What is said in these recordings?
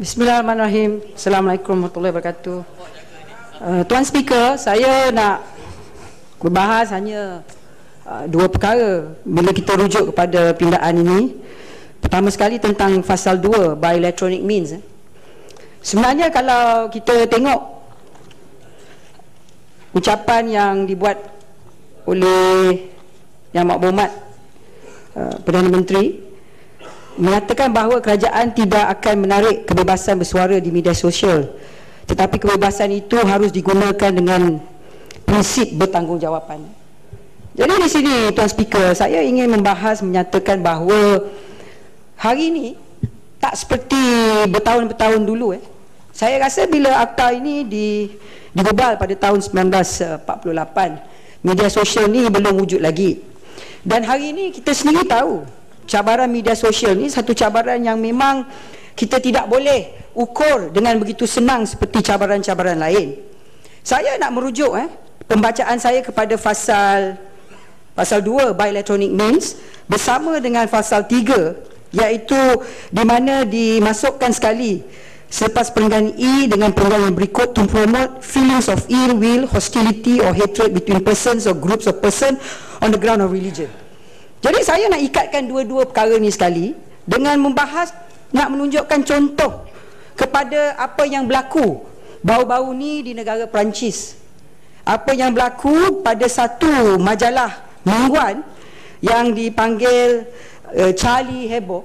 Bismillahirrahmanirrahim. Assalamualaikum warahmatullahi wabarakatuh. Uh, Tuan Speaker, saya nak berbahas hanya uh, dua perkara bila kita rujuk kepada pindaan ini. Pertama sekali tentang fasal 2 by electronic means. Eh. Sebenarnya kalau kita tengok ucapan yang dibuat oleh Yang Maklumat uh, Perdana Menteri mengatakan bahawa kerajaan tidak akan menarik kebebasan bersuara di media sosial. Tetapi kebebasan itu harus digunakan dengan prinsip bertanggungjawab. jadi di sini tuan speaker saya ingin membahas menyatakan bahawa hari ini tak seperti bertahun-tahun dulu eh. Saya rasa bila akta ini di digubal pada tahun 1948 media sosial ni belum wujud lagi. Dan hari ini kita sendiri tahu cabaran media sosial ni satu cabaran yang memang kita tidak boleh ukur dengan begitu senang seperti cabaran-cabaran lain. Saya nak merujuk eh pembacaan saya kepada fasal pasal 2 by electronic means bersama dengan fasal 3 iaitu di mana dimasukkan sekali selepas perenggan E dengan perenggan yang berikut to promote feelings of ill will, hostility or hatred between persons or groups of person on the ground of religion. Jadi saya nak ikatkan dua-dua perkara ni sekali dengan membahas nak menunjukkan contoh kepada apa yang berlaku bau-bau ni di negara Perancis. Apa yang berlaku pada satu majalah mingguan yang dipanggil uh, Charlie Hebdo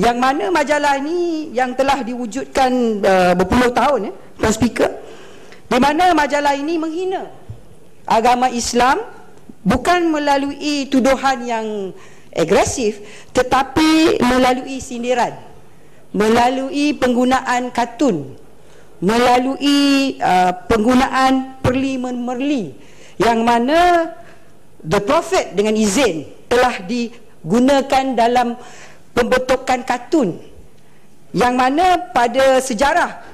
yang mana majalah ni yang telah diwujudkan uh, berpuluh tahun ya, Tuan Speaker di mana majalah ini menghina agama Islam bukan melalui tuduhan yang agresif tetapi melalui sindiran melalui penggunaan kartun melalui uh, penggunaan perli merli yang mana the prophet dengan izin telah digunakan dalam pembentukan kartun. Yang mana pada sejarah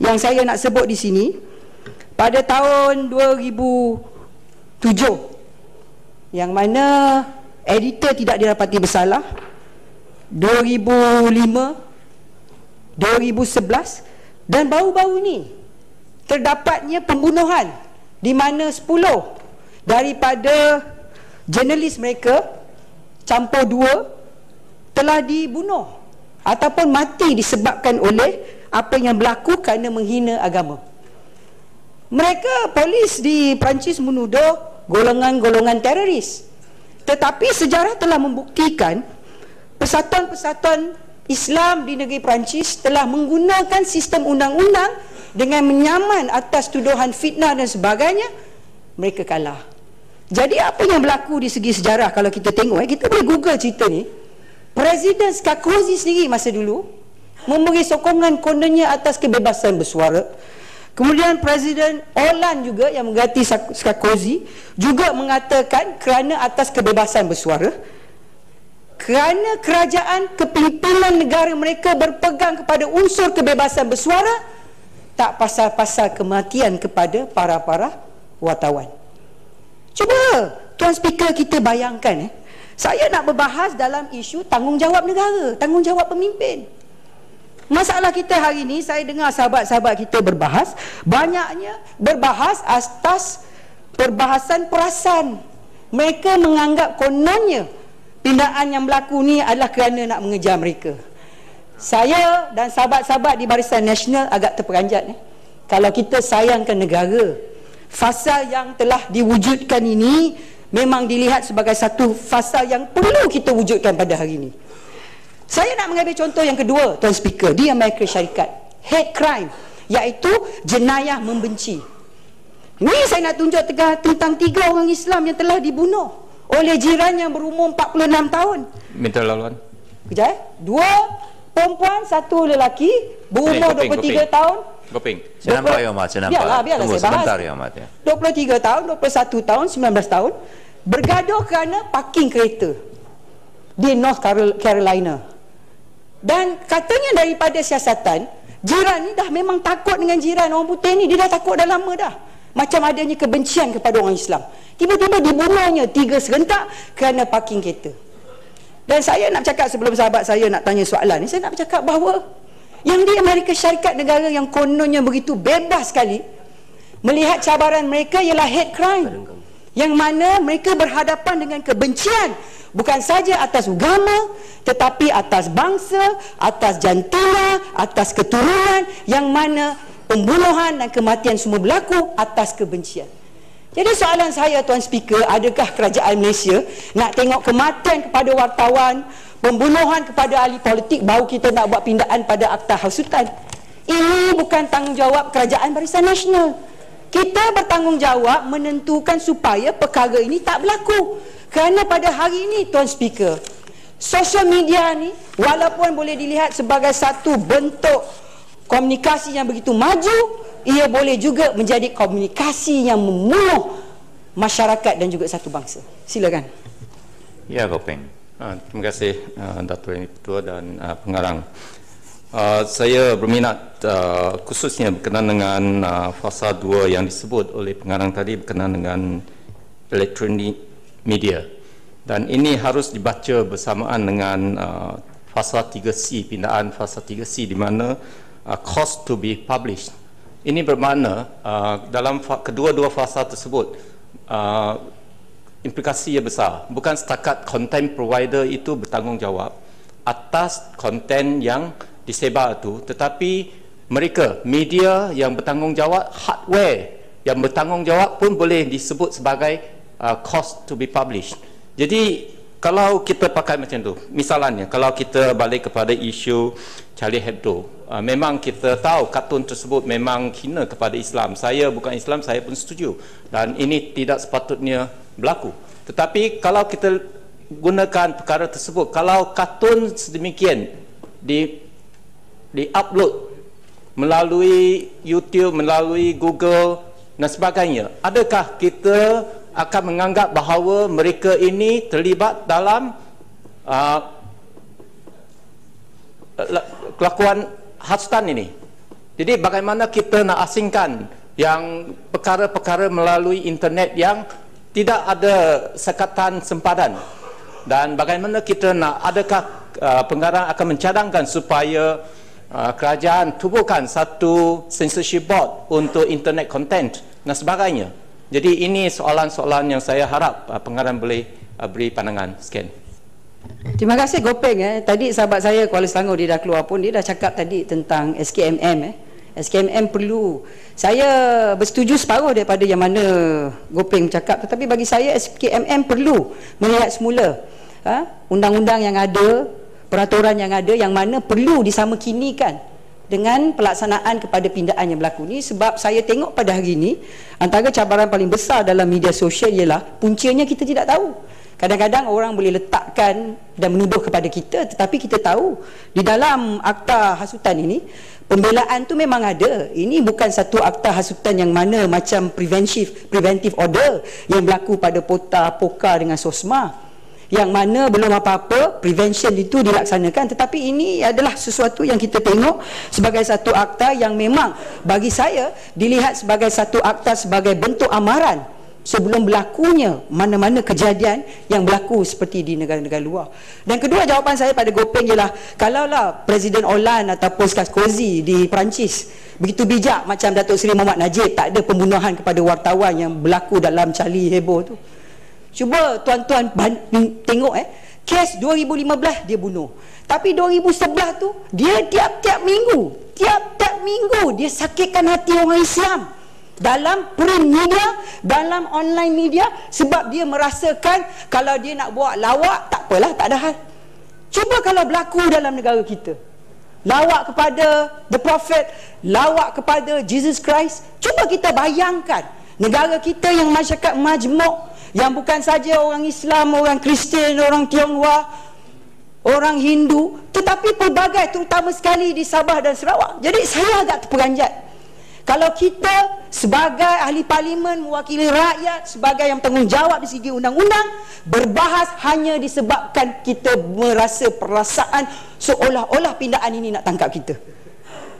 yang saya nak sebut di sini pada tahun 2007 yang mana editor tidak didapati bersalah. 2005 2011 dan baru-baru ni terdapatnya pembunuhan di mana 10 daripada jurnalis mereka campur dua telah dibunuh ataupun mati disebabkan oleh apa yang berlaku kerana menghina agama. Mereka polis di Perancis menuduh golongan-golongan teroris. Tetapi sejarah telah membuktikan persatuan-persatuan Islam di negeri Perancis telah menggunakan sistem undang-undang dengan menyaman atas tuduhan fitnah dan sebagainya mereka kalah. Jadi apa yang berlaku di segi sejarah kalau kita tengok eh kita boleh google cerita ni. Presiden Sarkozy sendiri masa dulu memberi sokongan kononnya atas kebebasan bersuara Kemudian Presiden Hollande juga yang mengganti Sarkozy juga mengatakan kerana atas kebebasan bersuara kerana kerajaan kepimpinan negara mereka berpegang kepada unsur kebebasan bersuara tak pasal-pasal kematian kepada para-para wartawan. Cuba tuan speaker kita bayangkan eh saya nak berbahas dalam isu tanggungjawab negara, tanggungjawab pemimpin. Masalah kita hari ini saya dengar sahabat-sahabat kita berbahas banyaknya berbahas atas perbahasan perasan. Mereka menganggap kononnya tindakan yang berlaku ni adalah kerana nak mengejar mereka. Saya dan sahabat-sahabat di Barisan Nasional agak terperanjat eh. Kalau kita sayangkan negara, fasa yang telah diwujudkan ini memang dilihat sebagai satu fasa yang perlu kita wujudkan pada hari ini. Saya nak mengambil contoh yang kedua, Tuan Speaker, di Amerika Syarikat. Hate crime, iaitu jenayah membenci. Ini saya nak tunjuk tegah tentang tiga orang Islam yang telah dibunuh oleh jiran yang berumur 46 tahun. Minta laluan. Kejap eh. Dua perempuan, satu lelaki berumur hey, 23 goping. tahun. Goping. Saya nampak ya, Mat. Saya nampak. Biarlah, biarlah Tunggu saya bahas. sebentar ya, Mat. Ya. 23 tahun, 21 tahun, 19 tahun. Bergaduh kerana parking kereta di North Carolina. Dan katanya daripada siasatan, jiran ni dah memang takut dengan jiran orang putih ni. Dia dah takut dah lama dah. Macam adanya kebencian kepada orang Islam. Tiba-tiba dibunuhnya tiga serentak kerana parking kereta. Dan saya nak cakap sebelum sahabat saya nak tanya soalan ni, saya nak cakap bahawa Yang di Amerika Syarikat negara yang kononnya begitu bebas sekali melihat cabaran mereka ialah hate crime. Yang mana mereka berhadapan dengan kebencian bukan saja atas agama tetapi atas bangsa, atas jantina, atas keturunan yang mana pembunuhan dan kematian semua berlaku atas kebencian. Jadi soalan saya Tuan Speaker, adakah kerajaan Malaysia nak tengok kematian kepada wartawan, pembunuhan kepada ahli politik baru kita nak buat pindaan pada akta hasutan? Ini bukan tanggungjawab kerajaan Barisan Nasional. Kita bertanggungjawab menentukan supaya perkara ini tak berlaku. Kerana pada hari ini Tuan Speaker, social media ni walaupun boleh dilihat sebagai satu bentuk komunikasi yang begitu maju, ia boleh juga menjadi komunikasi yang memuluh masyarakat dan juga satu bangsa. Silakan. Ya, Gopeng. Uh, terima kasih uh, Datuk Yang Ketua dan uh, pengarang. Uh, saya berminat uh, khususnya berkenaan dengan uh, fasa 2 yang disebut oleh pengarang tadi berkenaan dengan elektronik media. Dan ini harus dibaca bersamaan dengan uh, fasa 3C, pindaan fasa 3C di mana uh, cost to be published ini bermakna uh, dalam fa- kedua-dua fasa tersebut uh, implikasi yang besar. Bukan setakat content provider itu bertanggungjawab atas konten yang disebar itu, tetapi mereka media yang bertanggungjawab hardware yang bertanggungjawab pun boleh disebut sebagai uh, cost to be published. Jadi kalau kita pakai macam tu, misalnya kalau kita balik kepada isu Charlie Hebdo, uh, memang kita tahu kartun tersebut memang hina kepada Islam. Saya bukan Islam, saya pun setuju. Dan ini tidak sepatutnya berlaku. Tetapi kalau kita gunakan perkara tersebut, kalau kartun sedemikian di di upload melalui YouTube, melalui Google dan sebagainya, adakah kita akan menganggap bahawa mereka ini terlibat dalam uh, kelakuan hasutan ini. Jadi bagaimana kita nak asingkan yang perkara-perkara melalui internet yang tidak ada sekatan sempadan dan bagaimana kita nak adakah uh, pengarang akan mencadangkan supaya uh, kerajaan tubuhkan satu censorship board untuk internet content dan sebagainya. Jadi ini soalan-soalan yang saya harap uh, pengarang boleh uh, beri pandangan. Sekian. Terima kasih Gopeng eh. Tadi sahabat saya Kuala Selangor dia dah keluar pun dia dah cakap tadi tentang SKMM eh. SKMM perlu. Saya bersetuju separuh daripada yang mana Gopeng cakap tetapi bagi saya SKMM perlu melihat semula ha? undang-undang yang ada, peraturan yang ada yang mana perlu disamakinikan dengan pelaksanaan kepada pindaan yang berlaku ni. Sebab saya tengok pada hari ini antara cabaran paling besar dalam media sosial ialah puncanya kita tidak tahu. Kadang-kadang orang boleh letakkan dan menuduh kepada kita tetapi kita tahu di dalam akta hasutan ini pembelaan tu memang ada. Ini bukan satu akta hasutan yang mana macam preventive preventive order yang berlaku pada POTA, POKA dengan SOSMA yang mana belum apa-apa prevention itu dilaksanakan tetapi ini adalah sesuatu yang kita tengok sebagai satu akta yang memang bagi saya dilihat sebagai satu akta sebagai bentuk amaran sebelum berlakunya mana-mana kejadian yang berlaku seperti di negara-negara luar. Dan kedua jawapan saya pada Gopeng ialah kalaulah Presiden Hollande ataupun Sarkozy di Perancis begitu bijak macam Datuk Seri Muhammad Najib tak ada pembunuhan kepada wartawan yang berlaku dalam cali heboh tu. Cuba tuan-tuan tengok eh kes 2015 dia bunuh. Tapi 2011 tu dia tiap-tiap minggu, tiap-tiap minggu dia sakitkan hati orang Islam dalam print media, dalam online media sebab dia merasakan kalau dia nak buat lawak tak apalah, tak ada hal. Cuba kalau berlaku dalam negara kita. Lawak kepada the prophet, lawak kepada Jesus Christ. Cuba kita bayangkan negara kita yang masyarakat majmuk yang bukan saja orang Islam, orang Kristian, orang Tionghoa, orang Hindu, tetapi pelbagai terutama sekali di Sabah dan Sarawak. Jadi saya agak terperanjat kalau kita sebagai ahli parlimen mewakili rakyat sebagai yang tanggungjawab di segi undang-undang berbahas hanya disebabkan kita merasa perasaan seolah-olah pindaan ini nak tangkap kita.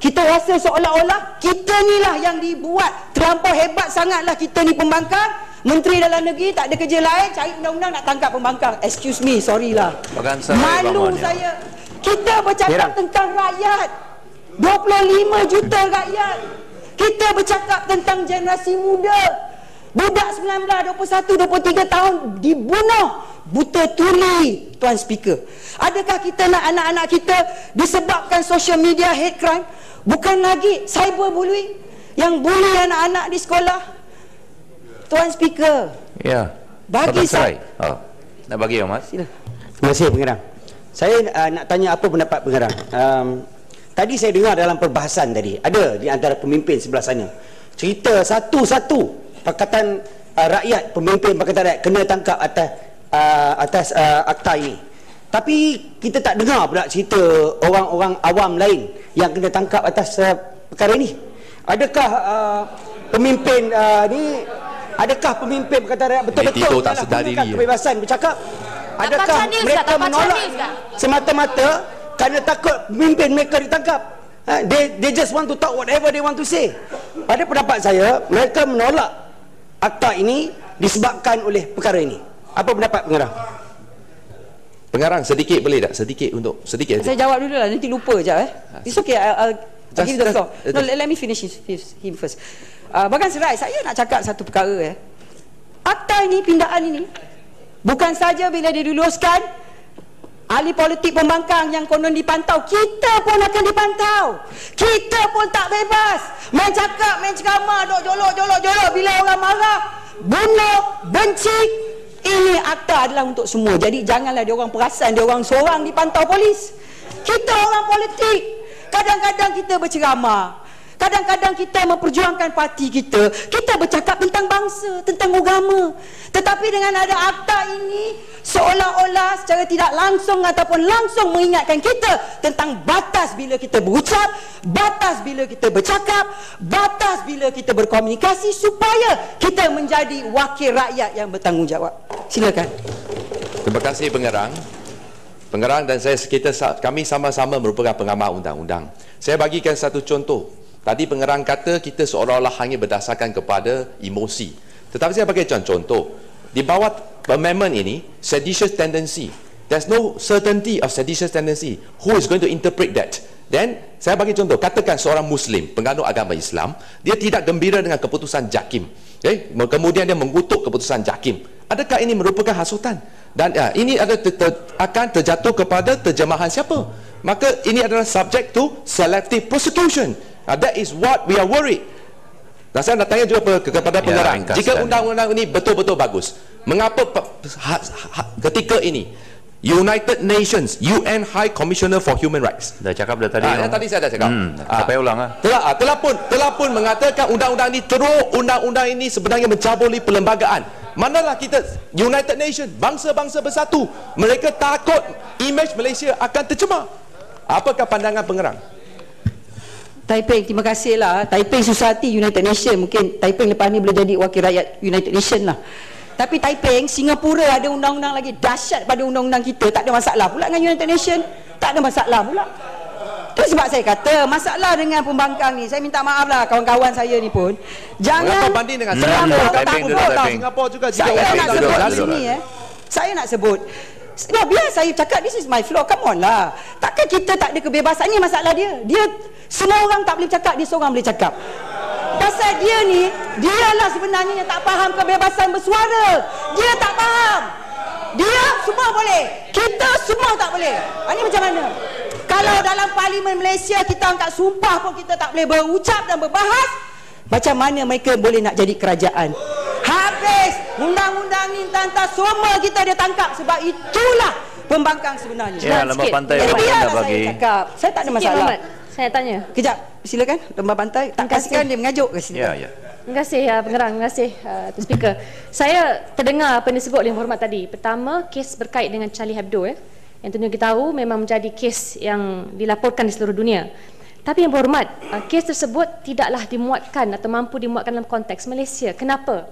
Kita rasa seolah-olah kita ni lah yang dibuat terlampau hebat sangatlah kita ni pembangkang. Menteri dalam negeri tak ada kerja lain cari undang-undang nak tangkap pembangkang. Excuse me, sorry lah. Malu saya. Kita bercakap tentang rakyat. 25 juta rakyat. Kita bercakap tentang generasi muda. Budak 19, 21, 23 tahun dibunuh buta tuli tuan speaker. Adakah kita nak anak-anak kita disebabkan social media hate crime bukan lagi cyberbullying yang bully anak-anak di sekolah? Tuan speaker. Ya. Bagi saya. Oh. Nak bagi ya, Mas? Sila. Terima kasih pengarang. Saya uh, nak tanya apa pendapat pengarang. Um, tadi saya dengar dalam perbahasan tadi ada di antara pemimpin sebelah sana cerita satu-satu pakatan uh, rakyat pemimpin pakatan rakyat kena tangkap atas uh, atas uh, akta ini. Tapi kita tak dengar pula cerita orang-orang awam lain yang kena tangkap atas uh, perkara ini. Adakah uh, pemimpin uh, ni adakah pemimpin pakatan rakyat betul-betul tak sedar diri. kebebasan bercakap? Adakah mereka menolak semata-mata kerana takut pemimpin mereka ditangkap? Ha, they, they just want to talk whatever they want to say. Pada pendapat saya, mereka menolak akta ini disebabkan oleh perkara ini. Apa pendapat pengarang? Pengarang sedikit boleh tak? Sedikit untuk sedikit Saya jawab dulu lah, nanti lupa je eh. It's okay, I'll, I'll give the floor. No, let, let me finish him first. Uh, Bagan Serai, saya nak cakap satu perkara eh. Akta ini, pindaan ini, Bukan saja bila dia diluluskan ahli politik pembangkang yang konon dipantau, kita pun akan dipantau. Kita pun tak bebas. Main cakap, main ceramah, dok jolok, jolok, jolok bila orang marah, bunuh, benci. Ini akta adalah untuk semua. Jadi janganlah dia orang perasan dia orang seorang dipantau polis. Kita orang politik. Kadang-kadang kita berceramah, Kadang-kadang kita memperjuangkan parti kita, kita bercakap tentang bangsa, tentang agama. Tetapi dengan ada akta ini, seolah-olah secara tidak langsung ataupun langsung mengingatkan kita tentang batas bila kita berucap, batas bila kita bercakap, batas bila kita berkomunikasi supaya kita menjadi wakil rakyat yang bertanggungjawab. Silakan. Terima kasih pengerang. Pengerang dan saya kita kami sama-sama merupakan pengamal undang-undang. Saya bagikan satu contoh Tadi pengerang kata kita seolah-olah hanya berdasarkan kepada emosi. Tetapi saya bagi contoh. Di bawah amendment ini, seditious tendency. There's no certainty of seditious tendency. Who is going to interpret that? Then, saya bagi contoh. Katakan seorang Muslim, penganut agama Islam, dia tidak gembira dengan keputusan JAKIM. Okay? Kemudian dia mengutuk keputusan JAKIM. Adakah ini merupakan hasutan? Dan ya, ini ada ter, ter, akan terjatuh kepada terjemahan siapa? Maka ini adalah subject to selective prosecution. Uh, that is what we are worried. Dan saya nak tanya juga kepada pengarang. Ya, Jika undang-undang ini betul-betul bagus, mengapa ha, ha, ketika ini United Nations UN High Commissioner for Human Rights. Dah cakap dah tadi. Ah, tadi saya dah cakap. Hmm, ah, sampai ulang ah. Telah, ah, telah pun telah pun mengatakan undang-undang ini teruk, undang-undang ini sebenarnya mencabuli perlembagaan. Manalah kita United Nations, bangsa-bangsa bersatu, mereka takut image Malaysia akan tercemar. Apakah pandangan pengerang? Taiping, terima kasih lah. Taiping Society United Nations. Mungkin Taiping lepas ni boleh jadi wakil rakyat United Nations lah. Tapi Taiping, Singapura ada undang-undang lagi dahsyat pada undang-undang kita. Tak ada masalah pula dengan United Nations. Tak ada masalah pula. Itu sebab saya kata, masalah dengan pembangkang ni, saya minta maaf lah kawan-kawan saya ni pun. Jangan... Mengapa banding dengan Singapura? Taiping juga, Taiping. Singapura juga. Saya nak sebut di sini eh. Saya nak sebut. Sebab biar saya cakap this is my floor. Come on lah. Takkan kita tak ada kebebasan ni masalah dia. Dia semua orang tak boleh cakap, dia seorang boleh cakap. Pasal dia ni, dialah sebenarnya yang tak faham kebebasan bersuara. Dia tak faham. Dia semua boleh. Kita semua tak boleh. Ini macam mana? Kalau dalam parlimen Malaysia kita angkat sumpah pun kita tak boleh berucap dan berbahas, macam mana mereka boleh nak jadi kerajaan? Habis undang-undang ni tantang semua kita dia tangkap sebab itulah pembangkang sebenarnya. Ya, lembah pantai Jadi biarlah saya cakap. Saya tak ada masalah. Sikit, saya tanya. Kejap, silakan. Lembah pantai. Tak kasihkan dia mengajuk ke sini. Ya, ya. Terima kasih uh, pengerang, terima kasih uh, speaker. Saya terdengar apa yang disebut oleh hormat tadi. Pertama, kes berkait dengan Charlie Hebdo eh. Yang tentunya kita tahu memang menjadi kes yang dilaporkan di seluruh dunia. Tapi yang berhormat, uh, kes tersebut tidaklah dimuatkan atau mampu dimuatkan dalam konteks Malaysia. Kenapa?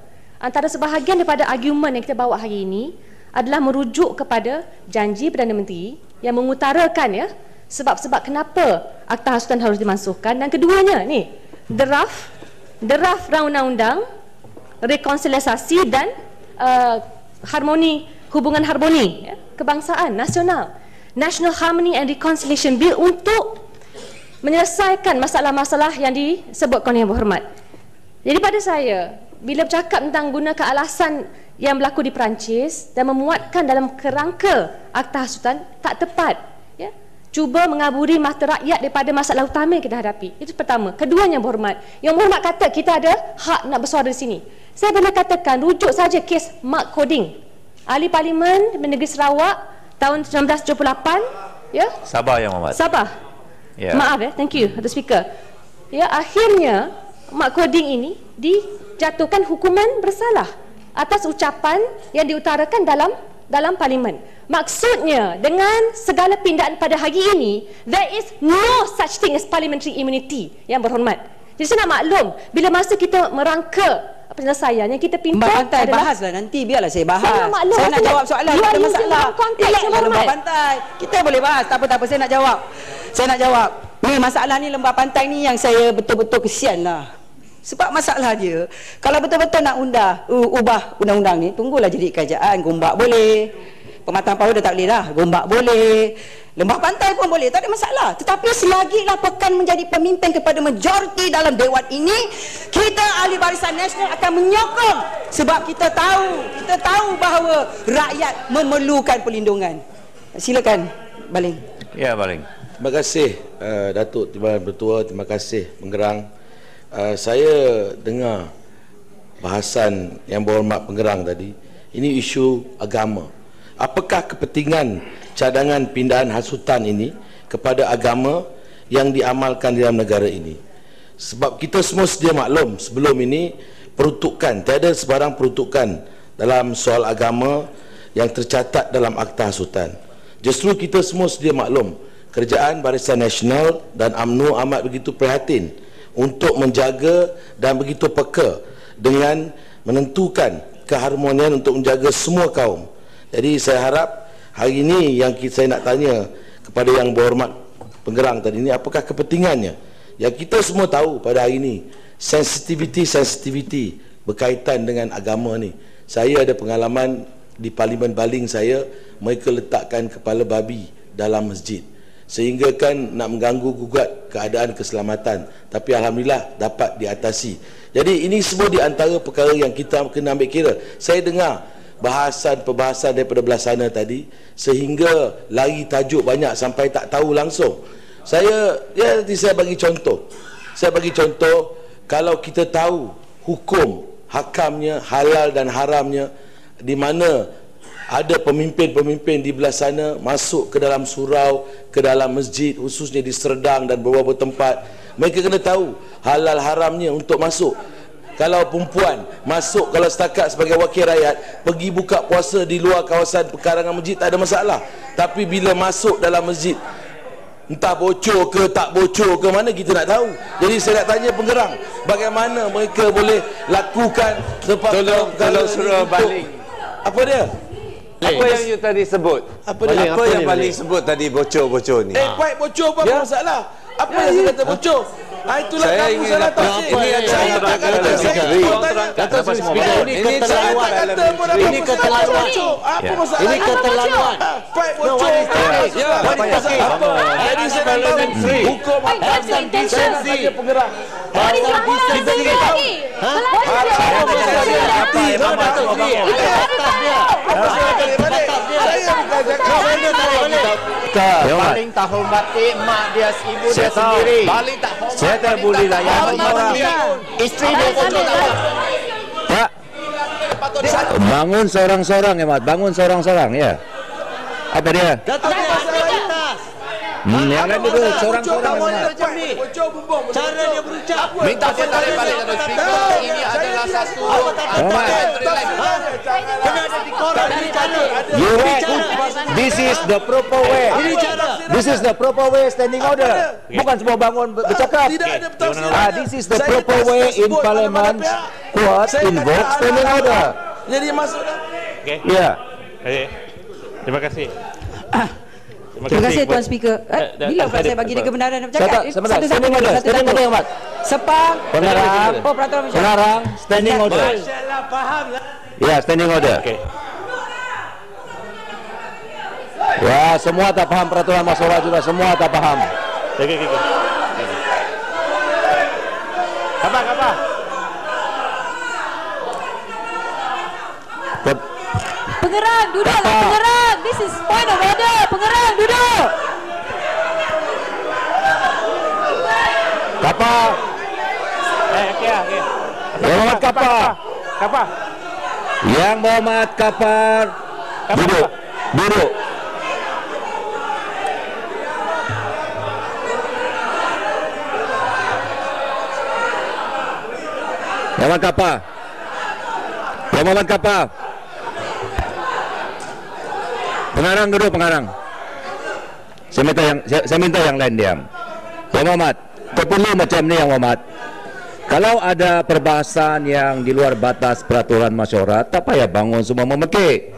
antara sebahagian daripada argumen yang kita bawa hari ini adalah merujuk kepada janji Perdana Menteri yang mengutarakan ya sebab-sebab kenapa akta hasutan harus dimasukkan dan keduanya ni draft draft undang-undang rekonsiliasi dan uh, harmoni hubungan harmoni ya, kebangsaan nasional National Harmony and Reconciliation Bill untuk menyelesaikan masalah-masalah yang disebutkan yang berhormat. Jadi pada saya, bila bercakap tentang gunakan alasan yang berlaku di Perancis dan memuatkan dalam kerangka Akta Hasutan tak tepat. Ya? Cuba mengaburi mata rakyat daripada masalah utama yang kita hadapi. Itu pertama. Keduanya berhormat. Yang berhormat kata kita ada hak nak bersuara di sini. Saya boleh katakan rujuk saja kes Mark Coding. Ahli Parlimen Negeri Sarawak tahun 1978. Ya? Sabar yang Muhammad. Sabar. Ya. Maaf ya. Thank you, Dr. Speaker. Ya, akhirnya Mark Coding ini dijatuhkan hukuman bersalah atas ucapan yang diutarakan dalam dalam parlimen. Maksudnya dengan segala pindaan pada hari ini there is no such thing as parliamentary immunity yang berhormat. Jadi saya nak maklum bila masa kita merangka penyelesaian yang kita Mbak Pantai adalah bahaslah nanti biarlah saya bahas. Saya nak maklum, saya nak maksudnya jawab soalan you tak ada masalah. saya lah Lembah. Pantai. Kita boleh bahas, tak apa tak apa saya nak jawab. Saya nak jawab. Ni masalah ni Lembah Pantai ni yang saya betul-betul kesian lah. Sebab masalah dia, kalau betul-betul nak undang, uh, ubah undang-undang ni, tunggulah jadi kerajaan, gombak boleh. Pematang power dah tak boleh dah, gombak boleh. Lembah pantai pun boleh, tak ada masalah. Tetapi selagi laporkan menjadi pemimpin kepada majoriti dalam dewan ini, kita ahli barisan nasional akan menyokong. Sebab kita tahu, kita tahu bahawa rakyat memerlukan perlindungan. Silakan, Baling. Ya, Baling. Terima kasih uh, Datuk Timbalan Bertua, terima kasih Pengerang. Uh, saya dengar bahasan yang berhormat Pengerang tadi. Ini isu agama. Apakah kepentingan cadangan pindahan hasutan ini kepada agama yang diamalkan dalam negara ini? Sebab kita semua sedia maklum sebelum ini peruntukan, tiada sebarang peruntukan dalam soal agama yang tercatat dalam akta hasutan. Justru kita semua sedia maklum kerajaan Barisan Nasional dan UMNO amat begitu prihatin untuk menjaga dan begitu peka dengan menentukan keharmonian untuk menjaga semua kaum. Jadi saya harap hari ini yang saya nak tanya kepada yang berhormat penggerang tadi ini apakah kepentingannya? Yang kita semua tahu pada hari ini sensitivity-sensitivity berkaitan dengan agama ni. Saya ada pengalaman di Parlimen Baling saya mereka letakkan kepala babi dalam masjid sehingga kan nak mengganggu gugat keadaan keselamatan tapi alhamdulillah dapat diatasi jadi ini semua di antara perkara yang kita kena ambil kira saya dengar bahasan perbahasan daripada belah sana tadi sehingga lari tajuk banyak sampai tak tahu langsung saya ya nanti saya bagi contoh saya bagi contoh kalau kita tahu hukum hakamnya halal dan haramnya di mana ada pemimpin-pemimpin di belah sana masuk ke dalam surau, ke dalam masjid, khususnya di Serdang dan beberapa tempat. Mereka kena tahu halal haramnya untuk masuk. Kalau perempuan masuk, kalau setakat sebagai wakil rakyat, pergi buka puasa di luar kawasan pekarangan masjid tak ada masalah. Tapi bila masuk dalam masjid, entah bocor ke tak bocor ke mana kita nak tahu. Jadi saya nak tanya penggerang, bagaimana mereka boleh lakukan sebab Tolong- tolong suruh balik. Apa dia? Apa yang you tadi sebut? Apa dia? Apa, yang paling sebut tadi bocor-bocor ni? Eh, pipe bocor apa Ya. masalah? Apa yang saya kata bocor? Ha, itulah Saya kamu salah tafsir. ini ada Saya yang tak kata, saya Speaker. kau tanya. Kata speaker, semua ini Saya tak keterlaluan kata Ini keterlaluan. bocor. Apa Ya. masalah? Ini keterlaluan. Pipe bocor. that? Ya, Ya, apa? Jadi saya nak tahu Free. hukum Wait, apa. what's your intention? Saya nak tanya penggerak. What is your intention lagi? Apa saya balik balik? Saya bukan cakap. Ya, Mat. paling tak hormati mak dia ibu dia tahu. sendiri. Balik tak hormat. Saya tak boleh layan orang. dia. Isteri dia bocor tak Pak. Bangun seorang-seorang ya, Mat. Bangun seorang-seorang ya. Apa dia? Hmm, yang lain dulu seorang-seorang. ya, Mat. Bocor bumbung. Cara dia berucap. Minta dia tarik balik dalam speaker. Ini adalah satu. Oh, Mat. Kena ada di koran ini cara. You right. This is the proper way. Ini cara. This is the proper way standing order. Bukan semua bangun ber- bercakap. Tidak ada tafsiran. Ah, this is the proper way in parliament. tak invoke standing order. Jadi masuk Ya. Terima kasih terima, terima kasih tuan speaker. Eh, eh, eh bila eh, pula saya bagi dia kebenaran? Nak bercakap? Satu satu satu satu satu satu satu Sepang Penarang Oh peraturan masyarakat. Penarang Standing order. MasyaAllah faham lah Ya standing order. Okey. Ya semua tak faham peraturan masalah juga. Semua tak faham. Okey okey okey. Khabar khabar? Pengerang duduklah pengerang This is point of order. Pengerang, duduk. Kapa. Eh, okey ah, okey. Yang Muhammad Kapar. Kapa. Yang Muhammad Kapar. Duduk. Duduk. Yang Muhammad Kapar. Yang Muhammad Kapar. Pengarang duduk pengarang. Saya minta yang saya, saya minta yang lain diam. Yang Muhammad, tak perlu macam ni yang Muhammad. Kalau ada perbahasan yang di luar batas peraturan masyarakat, tak payah bangun semua memekik.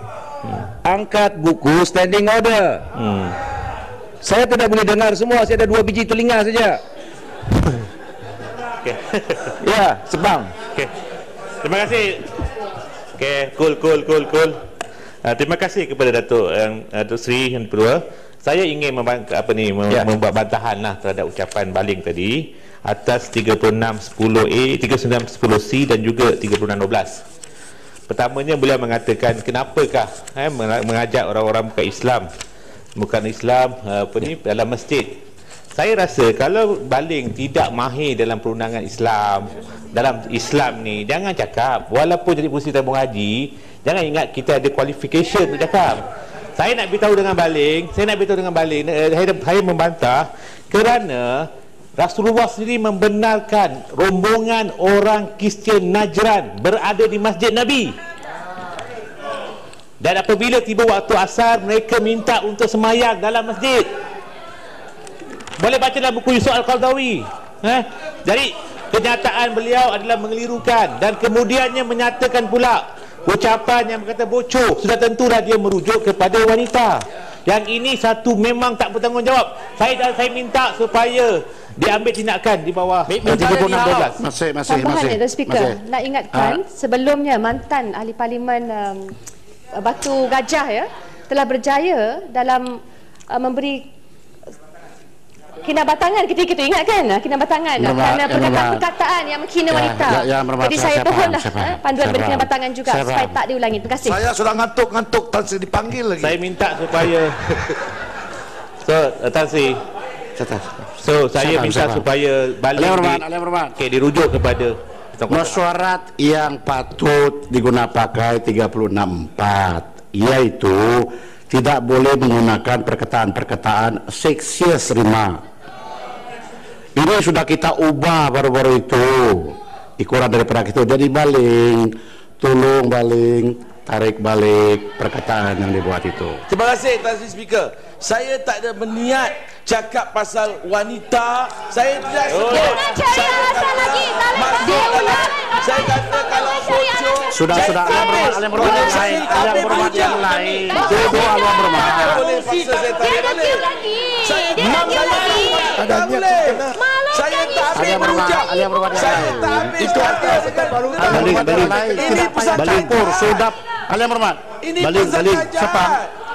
Angkat buku standing order. Hmm. Saya tidak boleh dengar semua, saya ada dua biji telinga saja. Okey. Ya, sebang. Okey. Terima kasih. Okey, cool cool cool cool. Uh, terima kasih kepada Datuk yang uh, Datuk Sri yang kedua. Saya ingin membang, apa ni mem, Ya. membuat bantahan lah terhadap ucapan baling tadi atas 3610A, 3910C dan juga 3612. Pertamanya beliau mengatakan kenapakah eh, meng- mengajak orang-orang bukan Islam bukan Islam uh, apa ni dalam masjid. Saya rasa kalau baling tidak mahir dalam perundangan Islam, dalam Islam ni jangan cakap walaupun jadi pengurusi tabung haji, jangan ingat kita ada qualification untuk cakap. Saya nak beritahu dengan baling, saya nak beritahu dengan baling, eh, saya, saya membantah kerana Rasulullah sendiri membenarkan rombongan orang Kristian Najran berada di Masjid Nabi. Dan apabila tiba waktu asar, mereka minta untuk semayang dalam masjid. Boleh baca dalam buku Yusuf Al-Qardawi. Eh? Jadi, kenyataan beliau adalah mengelirukan. Dan kemudiannya menyatakan pula, ucapan yang berkata bocor, sudah tentulah dia merujuk kepada wanita. Yang ini satu memang tak bertanggungjawab. Saya saya minta supaya diambil tindakan di bawah 3612. Masih, masih, Tambahan masih. ni, Tuan Speaker. masih. Nak ingatkan, sebelumnya mantan ahli parlimen um, Batu Gajah ya telah berjaya dalam uh, memberi kinabatangan ketika itu ingat kan kinabatangan ah, Berma- kerana yang perkataan-perkataan yang menghina Ya, wanita. ya, yang berma- Jadi saya- saya saya faham, mohonlah eh, panduan Saya beri faham. kinabatangan juga Saya supaya faham. tak diulangi. Terima kasih. Saya sudah ngantuk-ngantuk tak saya dipanggil lagi. Saya minta supaya So, uh, Tan Sri So, saya minta saya supaya balik Alim di, Rahman, Alim Rahman. okay, dirujuk kepada Mesyuarat yang patut digunakan pakai 364 yaitu tidak boleh menggunakan perkataan-perkataan seksius rima. Ini sudah kita ubah baru-baru itu. Ikuran daripada itu. Jadi baling, tolong baling, tarik balik perkataan yang dibuat itu. Terima kasih Sri Speaker. Saya tak ada berniat cakap pasal wanita. Saya tidak sebut. Jangan cari alasan lagi. Tak boleh Maksud saya kata kalau bocor Sudah, saya sudah. Alam berhormat, alam berhormat yang Boleh lain. saya Alam berhormat yang lain. Dua alam berhormat. Tak boleh paksa saya tarik balik. queue lagi. Saya queue lagi. tak boleh. Saya tak ambil Alam berhormat, alam berhormat yang Saya lain. tak ambil kata dengan Balik, balik. Ini pusat Balipur sudah alam berhormat. Ini Balik, pasal balik. kerajaan. Sepang.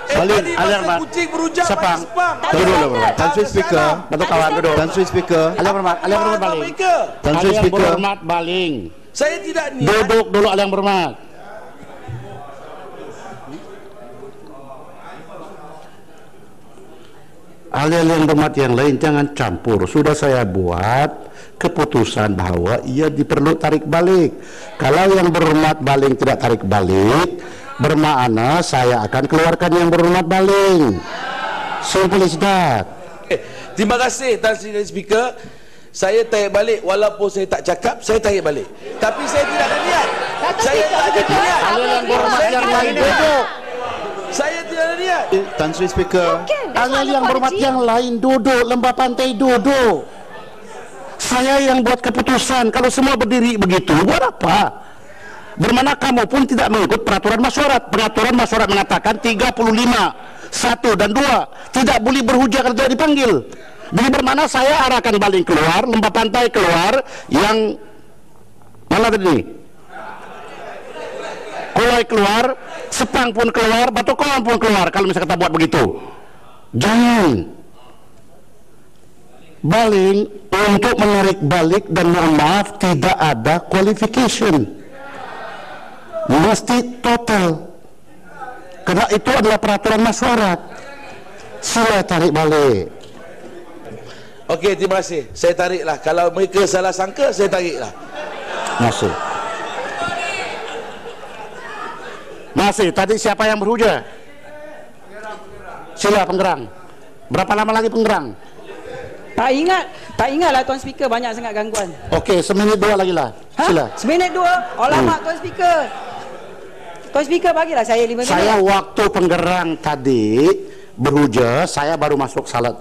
Berhormat. kucing berhujah Sepang. Duduk dulu, berhormat. Tan Sri Speaker. Betul kawan duduk. Tan Sri Speaker. Alam berhormat, alam berhormat Faham baling. mereka. Alam berhormat baling. Saya tidak niat. Duduk dulu alam berhormat. Ahli-ahli yang berhormat yang lain jangan campur. Sudah saya buat keputusan bahwa ia diperlu tarik balik. Kalau yang berhormat baling tidak tarik balik, bermakna saya akan keluarkan yang berhormat baling. Simple as that. Eh, Terima kasih Tan Sri Speaker. Saya tarik balik walaupun saya tak cakap, saya tarik balik. Tapi saya tidak ada niat. Saya tak ada niat. Ahli yang berhormat Saya yang tidak lain ada niat. duduk. Saya tidak ada niat. Tan Sri Speaker. not yang berhormat yang lain duduk, lembah pantai duduk. Saya yang buat keputusan. Kalau semua berdiri begitu, buat apa? Bermana kamu pun tidak mengikut peraturan masyarakat. Peraturan masyarakat mengatakan 35, satu dan dua tidak boleh berhujah kalau tidak dipanggil. Jadi bermana saya arahkan baling keluar, lembah pantai keluar, yang mana tadi? Kulai keluar, Sepang pun keluar, Batu Kawan pun keluar kalau misalnya kita buat begitu. Jangan. Baling untuk menarik balik dan mohon maaf tidak ada qualification. Mesti total. Kerana itu adalah peraturan masyarakat. Sila tarik balik. Okey, terima kasih. Saya tariklah. Kalau mereka salah sangka, saya tariklah. Masih. Masih. Tadi siapa yang berhujah? Sila penggerang. Berapa lama lagi penggerang? Tak ingat, tak ingatlah Tuan Speaker banyak sangat gangguan. Okey, seminit dua lagi lah. Ha? Sila. Seminit dua? Alamak Tuan Speaker. Tuan Speaker bagilah saya lima minit. Saya waktu penggerang tadi berhujah, saya baru masuk salat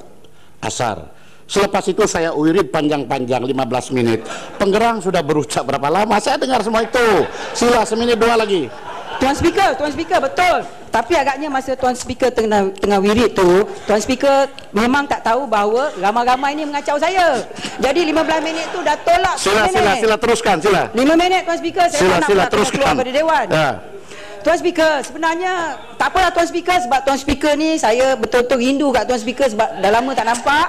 asar. Selepas itu saya uirid panjang-panjang 15 menit. Penggerang sudah berucap berapa lama? Saya dengar semua itu. Sila seminit dua lagi. Tuan Speaker, Tuan Speaker betul. Tapi agaknya masa Tuan Speaker tengah tengah wirid tu, Tuan Speaker memang tak tahu bahawa ramai-ramai ni mengacau saya. Jadi 15 minit tu dah tolak Sila, 10 sila, minit. sila teruskan, sila. 5 minit Tuan Speaker saya Sila, tak nak sila, teruskan. keluar pada dewan. Ya. Tuan Speaker, sebenarnya tak apalah Tuan Speaker sebab Tuan Speaker ni saya betul-betul rindu kat Tuan Speaker sebab dah lama tak nampak.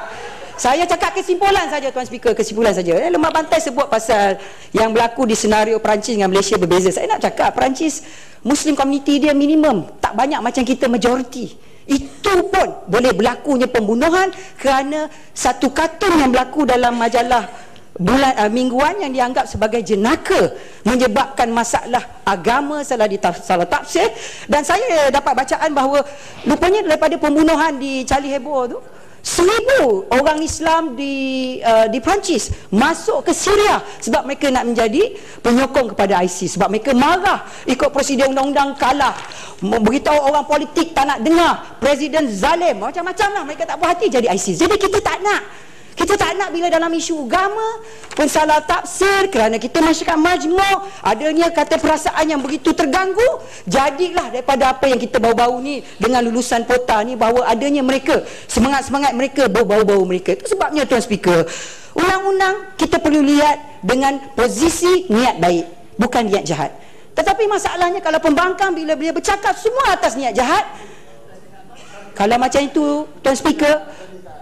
Saya cakap kesimpulan saja Tuan Speaker, kesimpulan saja. Eh, Lemah Pantai sebut pasal yang berlaku di senario Perancis dengan Malaysia berbeza. Saya nak cakap Perancis Muslim community dia minimum, tak banyak macam kita majoriti. Itu pun boleh berlakunya pembunuhan kerana satu kartun yang berlaku dalam majalah bulan uh, mingguan yang dianggap sebagai jenaka menyebabkan masalah agama salah salah tafsir. Dan saya dapat bacaan bahawa rupanya daripada pembunuhan di Charlie Hebdo tu seribu orang Islam di uh, di Perancis masuk ke Syria sebab mereka nak menjadi penyokong kepada ISIS. Sebab mereka marah ikut prosedur undang-undang kalah. Memberitahu orang politik tak nak dengar presiden zalim. Macam-macam lah mereka tak puas hati jadi ISIS. Jadi kita tak nak kita tak nak bila dalam isu agama pun salah tafsir kerana kita masyarakat majmuk. Adanya kata perasaan yang begitu terganggu jadilah daripada apa yang kita bau-bau ni dengan lulusan pota ni bahawa adanya mereka semangat-semangat mereka bau-bau-bau mereka. Itu sebabnya Tuan Speaker undang-undang kita perlu lihat dengan posisi niat baik bukan niat jahat. Tetapi masalahnya kalau pembangkang bila dia bercakap semua atas niat jahat kalau macam itu Tuan Speaker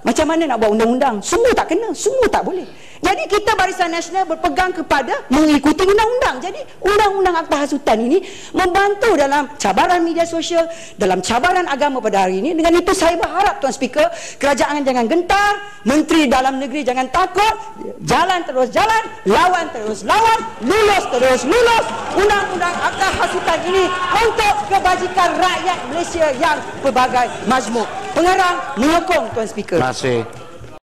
macam mana nak buat undang-undang? Semua tak kena, semua tak boleh. Jadi kita Barisan Nasional berpegang kepada mengikuti undang-undang. Jadi undang-undang Akta Hasutan ini membantu dalam cabaran media sosial, dalam cabaran agama pada hari ini. Dengan itu saya berharap Tuan Speaker, kerajaan jangan gentar, Menteri Dalam Negeri jangan takut, jalan terus jalan, lawan terus lawan, lulus terus lulus. Undang-undang Akta Hasutan ini untuk kebajikan rakyat Malaysia yang pelbagai majmuk. Pengarang menyokong Tuan Speaker. Terima kasih.